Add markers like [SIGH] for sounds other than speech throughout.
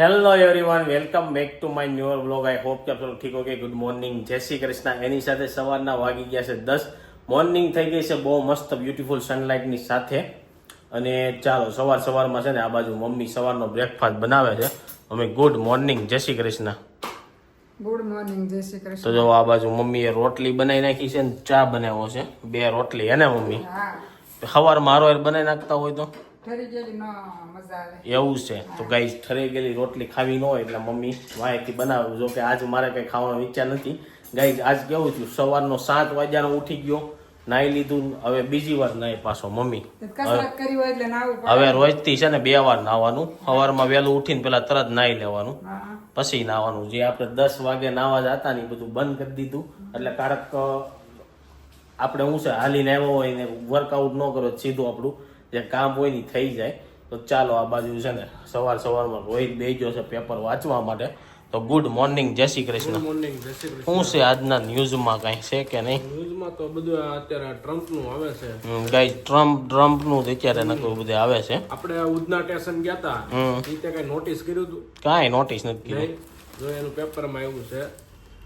Hello everyone welcome back to my newer blog I hope કે આપ સૌ ઠીક ઓકે ગુડ મોર્નિંગ જય શ્રી કૃષ્ણ. એની સાથે સવારના વાગી ગયા છે દસ. મોર્નિંગ થઈ ગઈ છે બહુ મસ્ત બ્યુટીફુલ સનલાઇટની સાથે. અને ચાલો સવાર સવારમાં છે ને આ બાજુ મમ્મી સવારનો બ્રેકફાસ્ટ બનાવે છે. અમે ગુડ મોર્નિંગ જય શ્રી કૃષ્ણ. ગુડ મોર્નિંગ જય શ્રી કૃષ્ણ. તો જો આ બાજુ મમ્મીએ રોટલી બનાવી નાખી છે ને ચા બનાવ્યો છે. બે રોટલી હે ને મમ્મી? સવાર સવારમાં મારો બનાવી નાખતા હોય તો? ન એવું છે. તો ગાઈ ઠરી ગયેલી રોટલી ખાવી ન હોય એટલે મમ્મી વાયથી બનાવ્યું જો કે આજ મારે કંઈ ખાવાનો વિચાર નથી. ગાઈ આજ કેવું છું સવારનો સાત વાગ્યાનો ઉઠી ગયો નાહી લીધું. હવે બીજી વાર નાહી પાછો મમ્મી. હવે રોજથી છે ને બે વાર નાવાનું સવારમાં વહેલું ઉઠીને પેલા તરત નાહી લેવાનું. પછી નાવાનું જે આપણે દસ વાગે નાવા જતા ને બધું બંધ કરી દીધું. એટલે કારક આપણે હું છે હાલીને આવ્યો હોય ને વર્કઆઉટ ન કરો સીધું આપણું જે કામ હોય ને થઈ જાય તો ચાલો આ બાજુ છે ને સવાર સવારમાં રોહિત બેસી છે પેપર વાંચવા માટે તો ગુડ મોર્નિંગ જય શ્રી કૃષ્ણ. મોર્નિંગ જય શ્રી કૃષ્ણ. શું છે આજના ન્યૂઝમાં કાંઈ છે કે નહીં? ન્યૂઝમાં તો બધું અત્યારે ટ્રમ્પનું આવે છે. ગાઈ ટ્રમ્પ ટ્રમ્પનું તો અત્યારે નકરું બધું આવે છે. આપણે ઉધના સ્ટેશન ગયા હતા. એ તે કઈ નોટિસ કર્યું હતું કાંઈ નોટિસ નથી કર્યું. જો એનું પેપરમાં આવ્યું છે.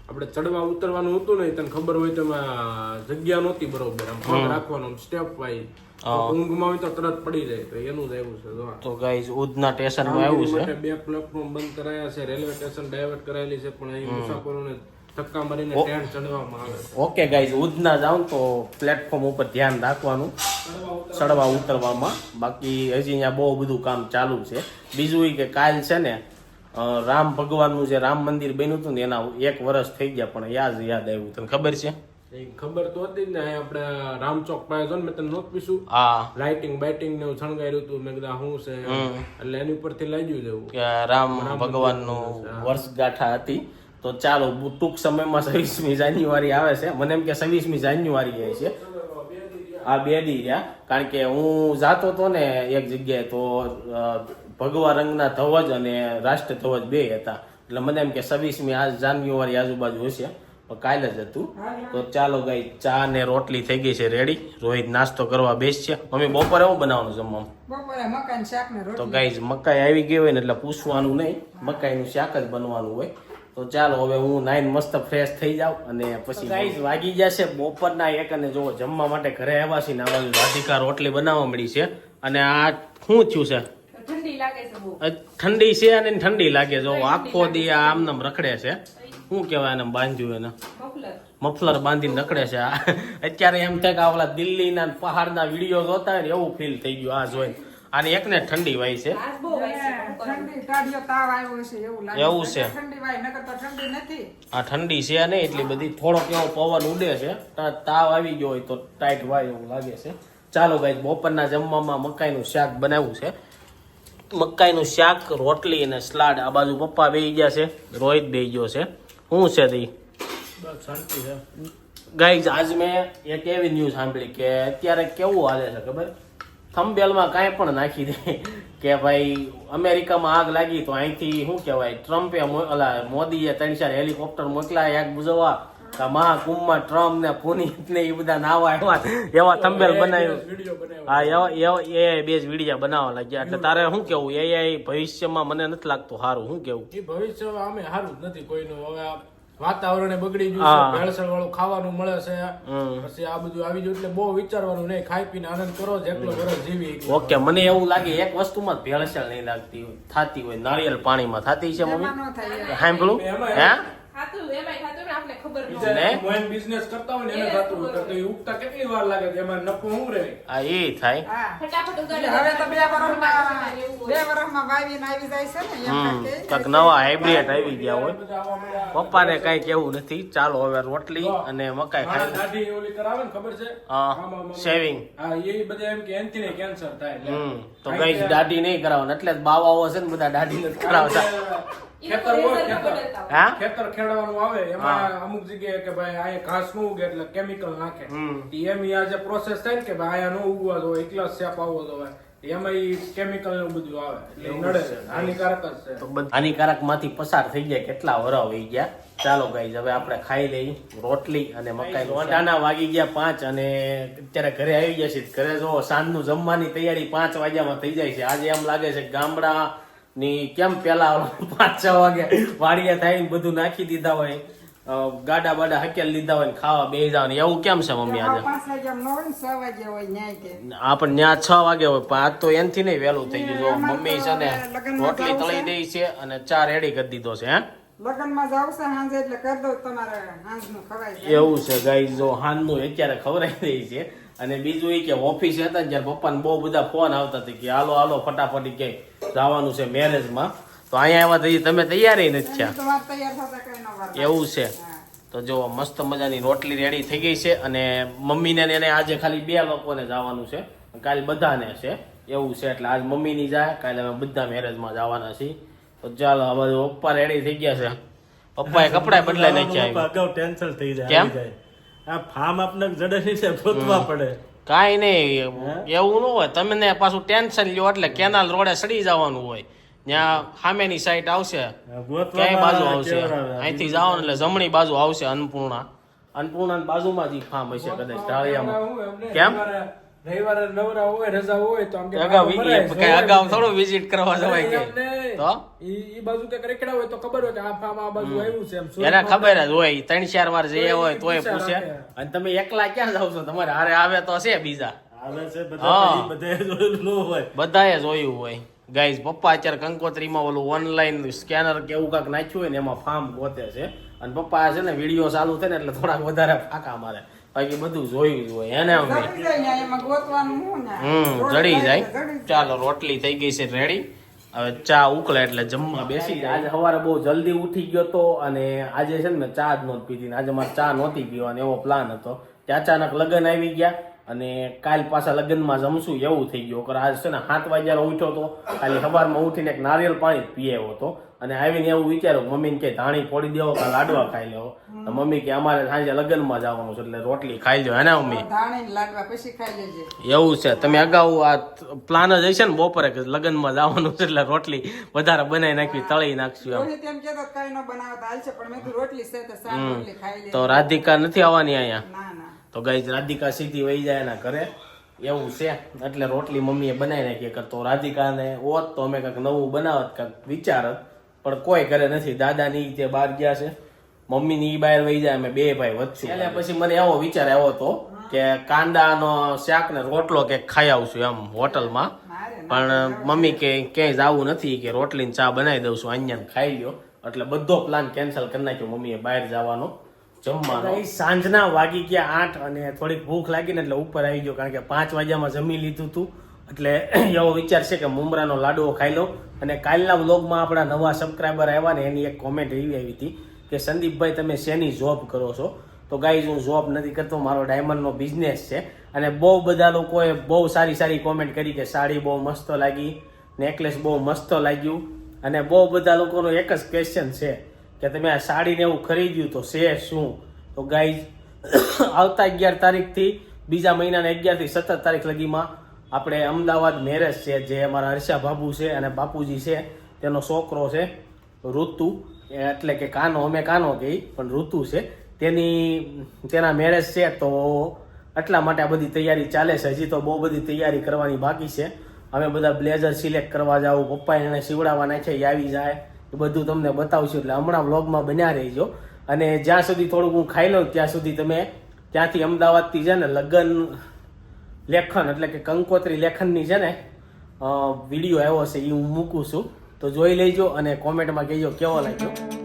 આપણે ચડવા ઉતરવાનું હતું ને તને ખબર હોય તો એમાં જગ્યા નહોતી બરોબર. આમ પગ રાખવાનું સ્ટેપ વાઇઝ ઊંઘમાં હોય તો તરત પડી જાય તો એનું જ આવ્યું છે તો ગાઈ ઉધના સ્ટેશનમાં આવ્યું છે. બે પ્લેટફોર્મ બંધ કરાયા છે રેલવે સ્ટેશન ડાયવર્ટ કરાયેલી છે પણ અહીં મુસાફરોને ધક્કા મારીને ટ્રેન ચડવામાં આવે ઓકે ગાઈઝ ઉધના જાઉં તો પ્લેટફોર્મ ઉપર ધ્યાન રાખવાનું. ચડવા ઉતરવામાં. બાકી હજી અહીંયા બહુ બધું કામ ચાલુ છે. બીજું એ કે કાલ છે ને રામ ભગવાનનું જે રામ મંદિર બન્યું હતું ને એના એક વર્ષ થઈ ગયા પણ યાદ યાદ આવ્યું. તને ખબર છે? ખબર તો હતી ને આપણે રામચોક પાસે જો ને મેં તને નોટ પીશું આ લાઇટિંગ બાઇટિંગ ને એવું શણગાર્યું હતું. મેં કીધું શું છે? એટલે એની ઉપરથી લાગ્યું જવું કે રામ ભગવાનનું વર્ષગાંઠા હતી. તો ચાલો ટૂંક સમયમાં છવ્વીસમી જાન્યુઆરી આવે છે. મને એમ કે છવ્વીસમી જાન્યુઆરી જાય છે. આ બે દી રહ્યા. કારણ કે હું જાતો હતો ને એક જગ્યાએ તો ભગવા રંગના ધ્વજ અને રાષ્ટ્ર ધ્વજ બે હતા. એટલે મને એમ કે છવ્વીસમી આ જાન્યુઆરી આજુબાજુ હશે. પણ કાલે જ હતું. તો ચાલો ગઈ ચા ને રોટલી થઈ ગઈ છે રેડી રોહિત નાસ્તો કરવા બેસશે મમ્મી બપોરે એવું બનાવવાનું જમવાનું? બપોરે મકાન શાક ને તો રોટલી મકાઈ આવી ગઈ હોય ને એટલે પૂછવાનું નહીં. મકાઈનું શાક જ બનવાનું હોય. તો ચાલો હવે હું નાઈન મસ્ત ફ્રેશ થઈ જાઉં અને પછી ગાઈઝ વાગી જશે બપોરના એક અને જો જમવા માટે ઘરે આવ્યા છે ને આ બાજુ રાધિકા રોટલી બનાવવા મળી છે. અને આ શું થયું છે? ઠંડી છે અને ઠંડી લાગે જો આખો દી આમ આમનામ રખડે છે. શું કહેવાય એને બાંધ્યું એને? મફલર. મફલર બાંધીને રખડે છે. આ અત્યારે એમ થાય કે આ ઓલા દિલ્હીના ને પહાડના વીડિયો જોતા હોય ને એવું ફીલ થઈ ગયું આ જોઈને. અને એકને ઠંડી વાય છે. આજ બહુ વાય છે પણ ઉપર. ઠંડી ટાઢિયો તાવ આવ્યો છે એવું છે. ઠંડી વાય નકર તો ઠંડી નથી. આ ઠંડી છે નહીં એટલી બધી થોડોક એવો પવન ઉડે છે. તાવ આવી ગયો હોય તો ટાઈટ વાય એવું લાગે છે. ચાલો ભાઈ બપોરના જમવામાં મકાઈનું શાક બનાવ્યું છે. મકાઈનું શાક રોટલી અને સલાડ આ બાજુ પપ્પા બે ગયા છે. રોહિત બે ગયો છે. શું છે તી ગાઈઝ આજ મેં એક એવી ન્યૂઝ સાંભળી કે અત્યારે કેવું હાલે છે ખબર? થંબેલમાં કાંઈ પણ નાખી દે કે ભાઈ અમેરિકામાં આગ લાગી તો અહીંથી શું કહેવાય? ટ્રમ્પે ઓલા મોદીએ ત્રણ ચાર હેલિકોપ્ટર મોકલાય આગ બુઝવવા કે મહાકુંભમાં ટ્રમ્પ ને પુનિત ને એ બધા નાવા આવ્યા એવા થંબેલ બનાવ્યું. વીડિયો હા એવા એવા એ બે જ વિડીયા બનાવવા લાગ્યા. એટલે તારે શું કેવું? એ ભવિષ્યમાં મને નથી લાગતું સારું શું કેવું? એ ભવિષ્યમાં અમે સારું જ નથી કોઈનું. હવે વાતાવરણ બગડી ગયું છે. ભેળસેળ વાળું ખાવાનું મળે છે. પછી આ બધું આવી ગયું એટલે બહુ વિચારવાનું નહીં. ખાઈ પીને આનંદ કરો. જેટલો વરસ જીવી ઓકે મને એવું લાગે એક વસ્તુમાં જ ભેળસેળ નહીં લાગતી હોય. થતી હોય. નારિયેલ પાણીમાં થતી છે મમ્મી? સાંભળું? હે? Business કરતા હોય ને એને થતું હોય તો એ ઉગતા કેટલી વાર લાગે છે? એમાં નફો શું રહે? આ એ થાય. ફટાફટ ઉગાડે. હવે તો બે વર્ષમાં બે. વર્ષમાં વાવીને આવી જાય છે ને એમ કાંઈક નવા હાઇબ્રિડ આવી ગયા હોય. પપ્પાને કઈ કેવું નથી. ચાલો હવે રોટલી અને મકાઈ ખાઈ. દાઢી ઓલી કરાવે ને ખબર છે? હા, આમાં- હા એ બધા એમ કે એનથી ને કેન્સર થાય હમ તો કઈ દાઢી નહીં કરાવવાનું. એટલે જ બાવાઓ છે ને બધા દાઢી નથી કરાવતા. ખેતર હોય ખેતર. હા? ખેતર ખેડવાનું આવે એમાં અમુક જગ્યાએ કે ભાઈ અહીંયા ઘાસનું ઉગે એટલે કેમિકલ નાખે. એમ આ જે પ્રોસેસ થાય ને કે ભાઈ અહીંયા નો ઉગવા જોઈએ એકલા શેપ આવવો જોઈએ એમાં ઈ કેમિકલ ને બધું આવે. એટલે નડે. છે. હાનિકારક જ છે. તો બધા હાનિકારકમાંથી પસાર થઈ ગયા કેટલા વરા વહી ગયા? ચાલો ગાઈઝ હવે આપણે ખાઈ લઈ રોટલી અને મકાઈ રોટાના વાગી ગયા પાંચ અને અત્યારે ઘરે આવી ગયા છે ઘરે જો સાંજનું જમવાની તૈયારી પાંચ વાગ્યામાં થઈ જાય છે. આજે એમ લાગે છે ગામડા ની કેમ પેલા પાંચ છ વાગે વાડિયા થાય ને બધું નાખી દીધા હોય ગાડા બાડા હકેલ લીધા હોય ને ખાવા બે જવાનું એવું કેમ છે મમ્મી આજે? આપણ ત્યાં છ વાગે હોય પણ આજ તો એનથી નહીં વહેલું થઈ ગયું. મમ્મી છે ને રોટલી તળી. દઈ છે અને ચા રેડી કરી દીધો છે હે? લગ્નમાં જાવ છે સાંજે એટલે કરી દઉં તમારે સાંજનું ખવાય. એવું છે ગાઈ જો હાનનું અત્યારે ખવડાવી દઈ છે. અને બીજું એ કે ઓફિસે હતા ને જ્યારે પપ્પાને બહુ બધા ફોન આવતા હતા કે હાલો હાલો ફટાફટ કે જવાનું છે મેરેજમાં તો અહીંયા આવ્યા તો તમે તૈયારી નથી થયા. એવું છે. તો જો મસ્ત મજાની રોટલી રેડી થઈ ગઈ છે અને મમ્મીને ને એને આજે ખાલી બે લોકોને જવાનું છે. કાલે બધાને છે. એવું છે એટલે આજ મમ્મીની જાય. કાલે અમે બધા મેરેજમાં જવાના છીએ. તો ચાલો હવે પપ્પા રેડી થઈ ગયા છે. પપ્પાએ કપડા બદલાઈ નાખ્યા અગાઉ ટેન્શન થઈ જાય કેમ? આ ફાર્મ આપને જડે છે ગોતવા પડે. કાંઈ નહીં એવું ન હોય. તમને પાછું ટેન્શન લ્યો એટલે કેનાલ રોડે સડી જવાનું હોય. ત્યાં સામેની સાઈડ આવશે ક્યાંય બાજુ આવશે. અહીંથી જાઓ એટલે જમણી બાજુ આવશે અન્નપૂર્ણા. અન્નપૂર્ણા બાજુમાં જ ફાર્મ હશે કદાચ ઢાળિયામાં. કેમ? રવિવારે નવરા હોય રજા હોય તો આમ કે અગાઉ આટો કઈ અગાઉ થોડું વિઝિટ કરવા જવાય કે? તો? ઈ ઈ બાજુ કે રેકડા હોય તો ખબર હોય કે આ ફાર્મ આ બાજુ આવ્યું છે એમ એને ખબર જ હોય ત્રણ ચાર વાર જઈએ હોય તોય પૂછે. અને તમે એકલા ક્યાં જાવ છો? તમારે હારે આવે તો છે બીજા. આવે છે બધા બધે જોયેલું હોય. બધાએ જોયું હોય. ગાઈઝ પપ્પા અત્યારે કંકોત્રીમાં ઓલું ઓનલાઈન સ્કેનર કે એવું કાંક નાખ્યું હોય ને એમાં ફાર્મ ગોતે છે. અને પપ્પા છે ને વીડિયો ચાલુ થાય ને એટલે થોડાક વધારે ફાંકા મારે. બાકી બધું જોયું જ હોય એને અમે. હમ જડી જાય. ચાલો રોટલી થઈ ગઈ છે રેડી હવે ચા ઉકળે એટલે જમવા બેસી જાય. આજે સવારે બહુ જલ્દી ઉઠી ગયો તો અને આજે છે ને ચા જ નહોતી પીધી આજે મારે ચા નહોતી પીવાની એવો પ્લાન હતો. ત્યાં અચાનક લગ્ન આવી ગયા. અને કાલ પાછા લગ્નમાં જમશું એવું થઈ ગયું. કર આજ છે ને સાત વાગ્યાનો ઉઠ્યો તો ખાલી સવારમાં ઉઠીને એક નારિયેળ પાણી પીએ હતો. અને આવીને એવું વિચાર્યું મમ્મીને કે ધાણી ફોડી દેવો કે લાડવા ખાઈ લેવો. તો મમ્મી કે અમારે સાંજે લગ્નમાં જવાનું છે એટલે રોટલી ખાઈ લો હે ને મમ્મી? લાડવા પછી ખાઈ લેજે. એવું છે. તમે અગાઉ આ પ્લાન જ હશે ને બપોરે કે લગ્નમાં જવાનું છે એટલે રોટલી વધારે બનાવી નાખવી તળી નાખશું એમ. તો રાધિકા નથી આવવાની અહીંયા? તો ગઈ રાધિકા સીધી વહી જાય એના ઘરે. એવું છે. એટલે રોટલી મમ્મીએ બનાવી નાખી. કે તો રાધિકાને ઓત તો અમે કંઈક નવું બનાવત કંઈક વિચારત. પણ કોઈ ઘરે નથી. દાદાની તે બહાર ગયા છે મમ્મીની ઈ બહાર વહી જાય. અમે બે ભાઈ વધશું. એટલે પછી મને એવો વિચાર આવ્યો હતો કે કાંદાનો શાક ને રોટલો કે ખાઈ આવશું એમ હોટલમાં. પણ મમ્મી કે ક્યાંય જવું નથી કે રોટલીની ચા બનાવી દઉં છું અહીંયા ખાઈ લ્યો. એટલે બધો પ્લાન કેન્સલ કરી નાખ્યો મમ્મીએ બહાર જવાનો. જમવાનો. સાંજના વાગી ગયા આઠ અને થોડીક ભૂખ લાગી ને એટલે ઉપર આવી ગયો કારણ કે પાંચ વાગ્યામાં જમી લીધું હતું એટલે [CLEARS THROAT] એવો વિચાર છે કે મુમરાનો લાડવો ખાઈ લો. અને કાલના વ્લોગમાં આપણા નવા સબસ્ક્રાઈબર આવ્યા ને એની એક કોમેન્ટ એવી આવી હતી કે, સંદીપભાઈ, તમે શેની જોબ કરો છો? તો ગાઈઝ, હું જોબ નથી કરતો, મારો ડાયમંડનો બિઝનેસ છે. અને બહુ બધા લોકોએ બહુ સારી સારી કોમેન્ટ કરી કે, સાડી બહુ મસ્ત લાગી નેકલેસ બહુ મસ્ત લાગ્યું. અને બહુ બધા લોકોનો એક જ ક્વેશ્ચન છે કે તમે આ સાડીને એવું ખરીદ્યું તો છે શું? તો ગાઈઝ આવતા અગિયાર તારીખથી, બીજા મહિનાના અગિયારથી સત્તર તારીખ લગીમાં આપણે અમદાવાદ મેરેજ છે, જે અમારા હર્ષા બાબુ છે અને બાપુજી છે. તેનો છોકરો છે, ઋતુ. એટલે કે કાનો, અમે કાનો કહી પણ ઋતુ છે. તેની, તેના મેરેજ છે, તો એટલા માટે આ બધી તૈયારી ચાલે છે. હજી તો બહુ બધી તૈયારી કરવાની બાકી છે. અમે બધા બ્લેઝર સિલેક્ટ કરવા જાવ પપ્પાએ એને સીવડાવવા નાખે એ આવી જાય. એ બધું તમને બતાવશું એટલે હમણાં વ્લોગમાં બન્યા રહેજો. અને જ્યાં સુધી થોડુંક હું ખાઈ લઉં ત્યાં સુધી તમે ત્યાંથી અમદાવાદથી છે ને લગ્ન લેખન એટલે કે કંકોત્રી લેખનની છે ને વીડિયો આવ્યો છે એ હું મૂકું છું. તો જોઈ લેજો અને કોમેન્ટમાં કહેજો કેવો લાગ્યો.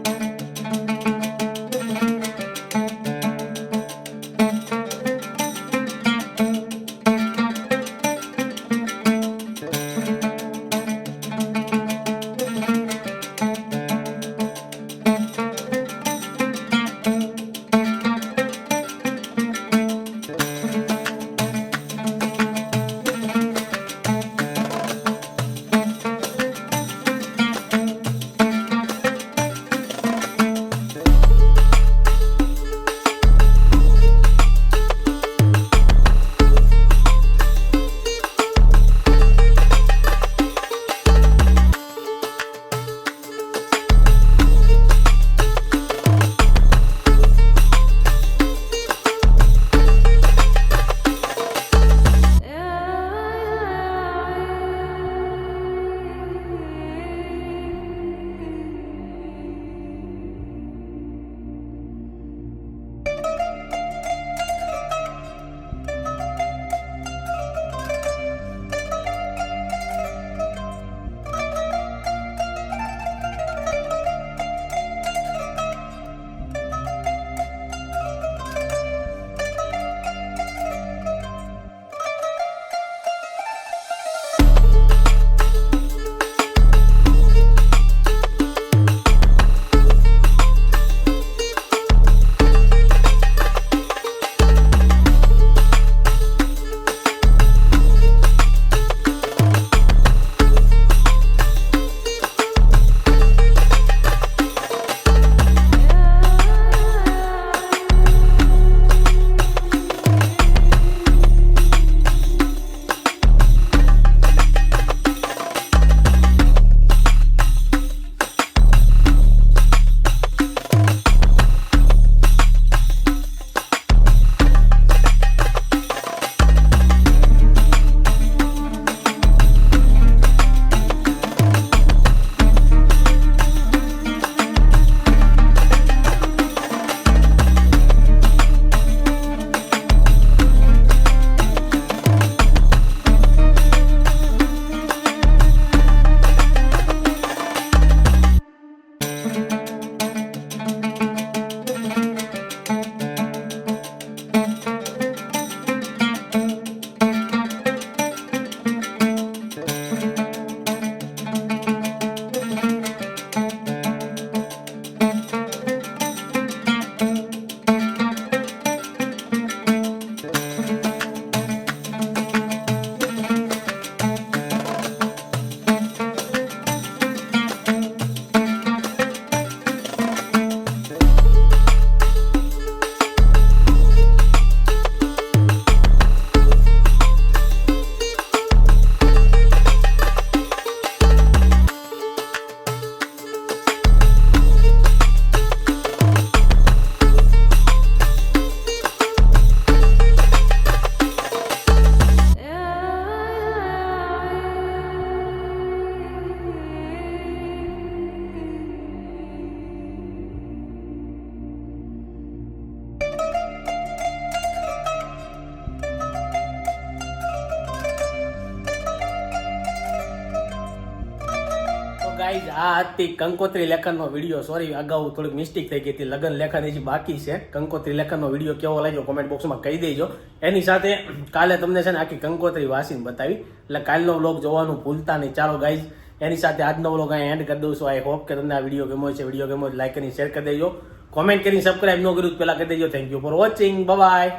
ગાઈઝ આ હતી કંકોત્રી લેખનનો વીડિયો સોરી અગાઉ થોડીક મિસ્ટેક થઈ ગઈ હતી. લગન લેખન હજી બાકી છે. કંકોત્રી લેખનનો વીડિયો કેવો લાગ્યો કોમેન્ટ બોક્સમાં કહી દેજો. એની સાથે કાલે તમને છે ને આખી કંકોત્રી વાસીને બતાવી. એટલે કાલનો વ્લોગ જોવાનું ભૂલતા નહીં. ચાલો ગાઈઝ એની સાથે આજનો વ્લોગ અહીંયા એન્ડ કરી દઉં છું. આઈ હોપ કે તમને આ વીડિયો ગમો છે. વીડિયો ગમો લાઈક કરીને શેર કરી દેજો. કોમેન્ટ કરીને સબસ્ક્રાઈબ ન કર્યું પહેલાં કરી દેજો. Thank you for watching bye